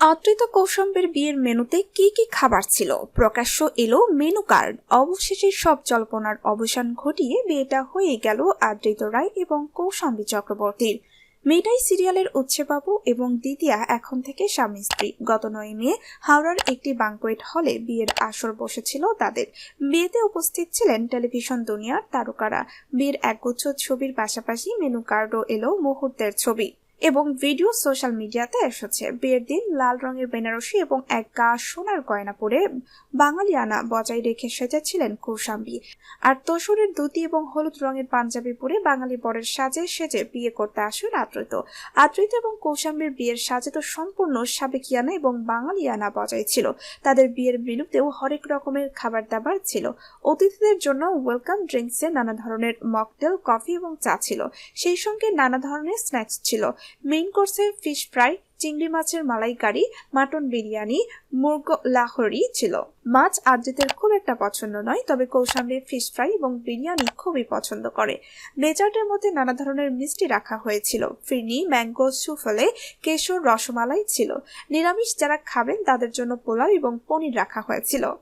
আদৃত কৌশম্বের বিয়ের মেনুতে কি কি খাবার ছিল? প্রকাশ্য এলো মেনু কার্ড। অবশেষে সব জল্পনার অবসান ঘটিয়ে বিয়েটা হয়ে গেল আদৃত রায় এবং কৌশাম্বী চক্রবর্তীর। মেয়েটাই সিরিয়ালের উচ্ছেবাবু এবং দ্বিতীয়া এখন থেকে স্বামী স্ত্রী। গত নয় মে হাওড়ার একটি বাঙ্কোয়েট হলে বিয়ের আসর বসেছিল তাদের। বিয়েতে উপস্থিত ছিলেন টেলিভিশন দুনিয়ার তারকারা। বিয়ের একগুচ্ছ ছবির পাশাপাশি মেনু কার্ডও এলো মুহূর্তের ছবি। এবং ভিডিও সোশ্যাল মিডিয়াতে এসেছে। বিয়ের দিন লাল রঙের বেনারসি এবং এক গা সোনার গয়না পরে বাঙালিয়ানা বজায় রেখে সেজেছিলেন কৌশাম্বি। আর তসরের ধুতি এবং হলুদ রঙের পাঞ্জাবি পরে বাঙালি বরের সাজে সেজে বিয়ে করতে আসেন আদ্রিত আদ্রিত এবং কৌশাম্বীর বিয়ের সাজে তো সম্পূর্ণ সাবেকিয়ানা এবং বাঙালিয়ানা বজায় ছিল। তাদের বিয়ের মেনুতেও হরেক রকমের খাবার দাবার ছিল। অতিথিদের জন্য ওয়েলকাম ড্রিঙ্কসে নানা ধরনের মকটেল, কফি এবং চা ছিল। সেই সঙ্গে নানা ধরনের স্ন্যাক্স ছিল। মেইন কোর্সে ফিশ ফ্রাই, চিংড়ি মাছের মালাইকারি, মাটন বিরিয়ানি, মুরগ লাহরি ছিল। মাছ আদ্রিতের খুব একটা পছন্দ নয়, তবে কৌশাম্বী ফিশ ফ্রাই এবং বিরিয়ানি খুবই পছন্দ করে। ডেজার্টের মধ্যে নানা ধরনের মিষ্টি রাখা হয়েছিল। ফিরনি, ম্যাঙ্গো, সুফলে, কেশর, রসমালাই ছিল। নিরামিষ যারা খাবেন তাদের জন্য পোলাও এবং পনির রাখা হয়েছিল।